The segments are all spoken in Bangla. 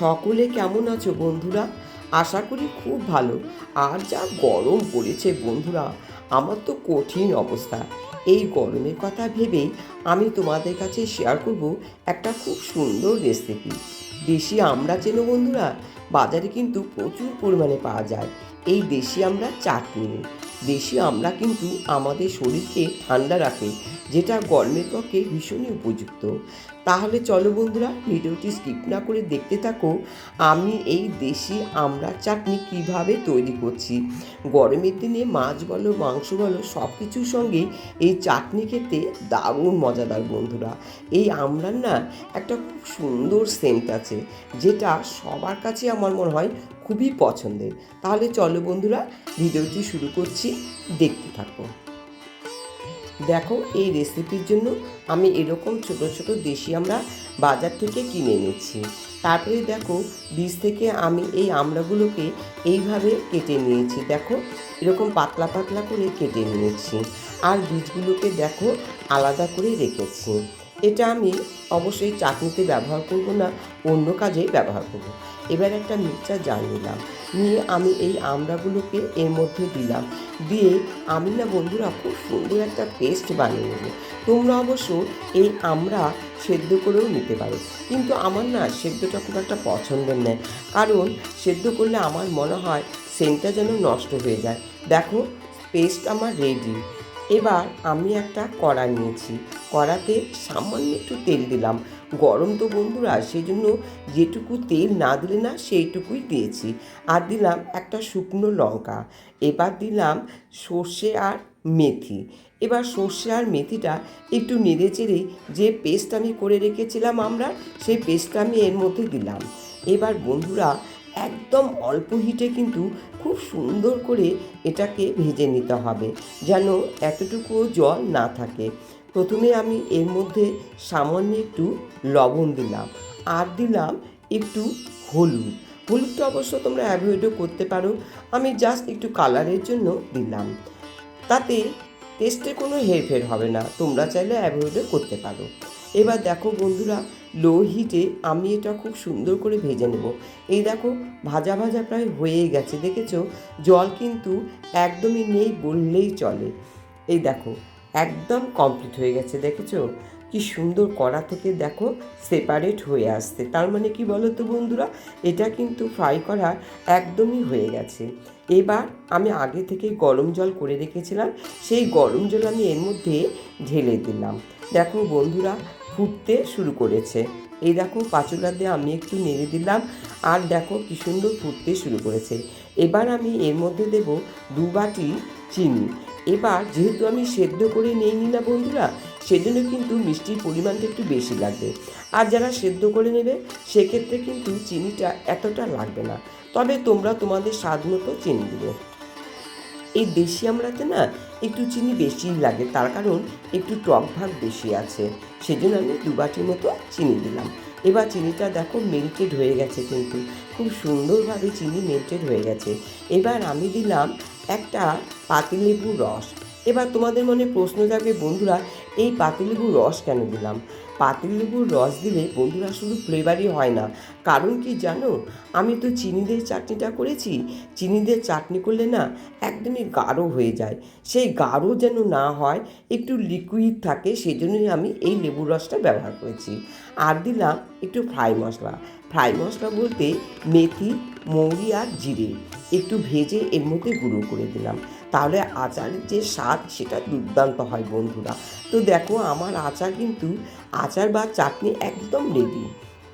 সকলে কেমন আছো বন্ধুরা? আশা করি খুব ভালো। আর যা গরম পড়েছে বন্ধুরা, আমার তো কঠিন অবস্থা। এই গরমের কথা ভেবেই আমি তোমাদের কাছে শেয়ার করব একটা খুব সুন্দর রেসিপি দেশি আমরা চেনো বন্ধুরা? বাজারে কিন্তু প্রচুর পরিমাণে পাওয়া যায় এই দেশি আমরা চাটনি। দেশি আমরা কিন্তু আমাদের শরীরকে ঠান্ডা রাখে। যেটা গরমের পক্ষে ভীষণই উপযুক্ত। তাহলে চলো বন্ধুরা, ভিডিওটি স্কিপ না করে দেখতে থাকো, আমি এই দেশি আমরা চাটনি কীভাবে তৈরি করছি। গরমের দিনে মাছ বলো, মাংস বলো সব কিছুর সঙ্গে এই চাটনি খেতে দারুণ মজাদার বন্ধুরা। এই আমড়ার না একটা খুব সুন্দর সেন্ট আছে, যেটা সবার কাছে আমার মনে হয় খুবই পছন্দের। তাহলে চলো বন্ধুরা, ভিডিওটি শুরু করছি, দেখতে থাকো। দেখো, এই রেসিপির জন্য আমি এরকম ছোট ছোট দেশি আমরা বাজার থেকে কিনে এনেছি। তারপরে দেখো, বীজ থেকে আমি এই আমড়াগুলোকে এইভাবে কেটে নিয়েছি। দেখো, এরকম পাতলা পাতলা করে কেটে নিয়েছি। আর বীজগুলোকে দেখো, আলাদা করে রেখেছি। এটা আমি অবশ্যই চাটনিতে ব্যবহার করব না, অন্য কাজে ব্যবহার করব। এবার একটা মিক্সার জার নিলাম। নিয়ে আমি এই আমড়াগুলোকে এর মধ্যে দিলাম। দিয়ে আমি না বন্ধুরা খুব সুন্দর একটা পেস্ট বানিয়ে নেব। তোমরা অবশ্য এই আমরা সেদ্ধ করেও নিতে পারো। কিন্তু আমার না সেদ্ধটা খুব একটা পছন্দের নেই কারণ সেদ্ধ করলে আমার মনে হয় সেন্টটা যেন নষ্ট হয়ে যায়। দেখো, পেস্ট আমার রেডি এবার আমি একটা কড়া নিয়েছি। কড়াতে সামান্য একটু তেল দিলাম। গরম তো বন্ধুরা সেই জন্য যেটুকু তেল না দিলে না সেইটুকুই দিয়েছি। আর দিলাম একটা শুকনো লঙ্কা। এবার দিলাম সর্ষে আর মেথি। এবার সর্ষে আর মেথিটা একটু নেড়ে চেড়ে যে পেস্ট আমি করে রেখেছিলাম আমরা, সেই পেস্টটা আমি এর মধ্যে দিলাম। এবার বন্ধুরা একদম অল্প হিটে কিন্তু খুব সুন্দর করে এটাকে ভেজে নিতে হবে, যেন এতটুকুও জল না থাকে। প্রথমে আমি এর মধ্যে সামান্য একটু লবণ দিলাম, আর দিলাম একটু হলুদ। হলুদটা অবশ্য তোমরা অ্যাভয়েডও করতে পারো, আমি জাস্ট একটু কালারের জন্য দিলাম। তাতে টেস্টে কোনো হেরফের হবে না, তোমরা চাইলে অ্যাভয়েডও করতে পারো। এবার দেখো বন্ধুরা লো হিটে আমি এটা খুব সুন্দর করে ভেজে নেব। এই দেখো, ভাজা ভাজা প্রায় হয়েই গেছে, দেখেছ? জল কিন্তু একদমই নেই বললেই চলে। এই দেখো, একদম কমপ্লিট হয়ে গেছে, দেখেছ? কি সুন্দর কড়া থেকে দেখো সেপারেট হয়ে আসছে। তার মানে কি বলো তো বন্ধুরা? এটা কিন্তু ফ্রাই করা একদমই হয়ে গেছে। এবার আমি আগে থেকে গরম জল করে রেখেছিলাম, সেই গরম জল আমি এর মধ্যে ঢেলে দিলাম। দেখো বন্ধুরা ফুটতে শুরু করেছে। এই দেখো পাচুলা দিয়ে আমি একটু নেড়ে দিলাম। আর দেখো কি সুন্দর ফুটতে শুরু করেছে। এবার আমি এর মধ্যে দেব দু বাটি চিনি। এবার যেহেতু আমি সেদ্ধ করে নিই নি না বন্ধুরা, সেজন্য কিন্তু মিষ্টির পরিমাণটা একটু বেশি লাগবে। আর যারা সেদ্ধ করে নেবে, সেক্ষেত্রে কিন্তু চিনিটা এতটা লাগবে না। তবে তোমরা তোমাদের স্বাদ মতো চিনি দেবে। এই দেশি আমড়াতে না একটু চিনি বেশি লাগে, তার কারণ একটু টক ভাগ বেশি আছে। সেজন্য আমি দু বাটির মতো চিনি দিলাম। এবার চিনিটা দেখো মেল্টেড হয়ে গেছে কিন্তু, খুব সুন্দরভাবে চিনি মেল্টেড হয়ে গেছে। এবার আমি দিলাম একটা পাতিলেবুর রস। এবার তোমাদের মনে প্রশ্ন যাবে বন্ধুরা, এই পাতিলেবুর রস কেন দিলাম? পাতিলেবুর রস দিলে বন্ধুরা শুধু ফ্লেভারই হয় না। কারণ কি জানো? আমি তো চিনি দিয়ে চাটনিটা করেছি। চিনি দিয়ে চাটনি করলে না একদমই গাঢ় হয়ে যায়। সেই গাঢ় যেন না হয়, একটু লিকুইড থাকে সেই জন্যই আমি এই লেবুর রসটা ব্যবহার করেছি। আর দিলাম একটু ফ্রাই মশলা। ফ্রাই মশলা বলতে মেথি মৌরি আর জিরে। একটু ভেজে এর মধ্যে গুঁড়ো করে দিলাম। তাহলে আচারের যে স্বাদ সেটা দুর্দান্ত হয় বন্ধুরা। তো দেখো আমার আচার কিন্তু আচার বা চাটনি একদম রেডি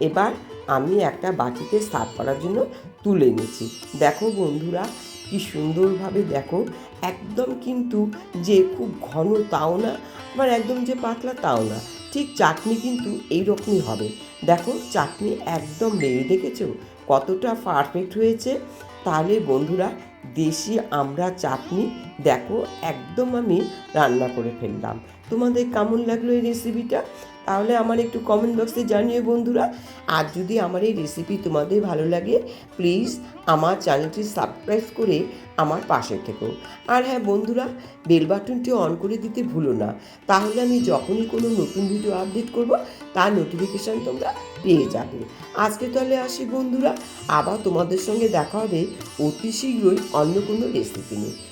এবার আমি একটা বাটিতে সার্ভ করার জন্য তুলে নিচ্ছি। দেখো বন্ধুরা, কি সুন্দরভাবে দেখো, একদম কিন্তু যে খুব ঘন তাও না, আবার একদম যে পাতলা তাও না। ঠিক চাটনি কিন্তু এইরকমই হবে। দেখো চাটনি একদম রেডি দেখেছ? কতটা পারফেক্ট হয়েছে তাহলে বন্ধুরা দেশি আমরা চাটনি দেখো, একদম আমি রান্না করে ফেললাম। তোমাদের কেমন লাগল এই রেসিপিটা তাহলে আমার একটু কমেন্ট বক্সে জানিয়ে বন্ধুরা। আর যদি আমার এই রেসিপি তোমাদের ভালো লাগে প্লিজ আমার চ্যানেলটি সাবস্ক্রাইব করে আমার পাশে থেকো। আর হ্যাঁ বন্ধুরা বেল বাটনটি অন করে দিতে ভুলো না। তাহলে আমি যখনই কোনো নতুন ভিডিও আপডেট করব, তার নোটিফিকেশান তোমরা পেয়ে যাবে। আজকে তাহলে আসি বন্ধুরা, আবার তোমাদের সঙ্গে দেখা হবে অতি শীঘ্রই অন্য কোনো রেসিপি নিয়ে।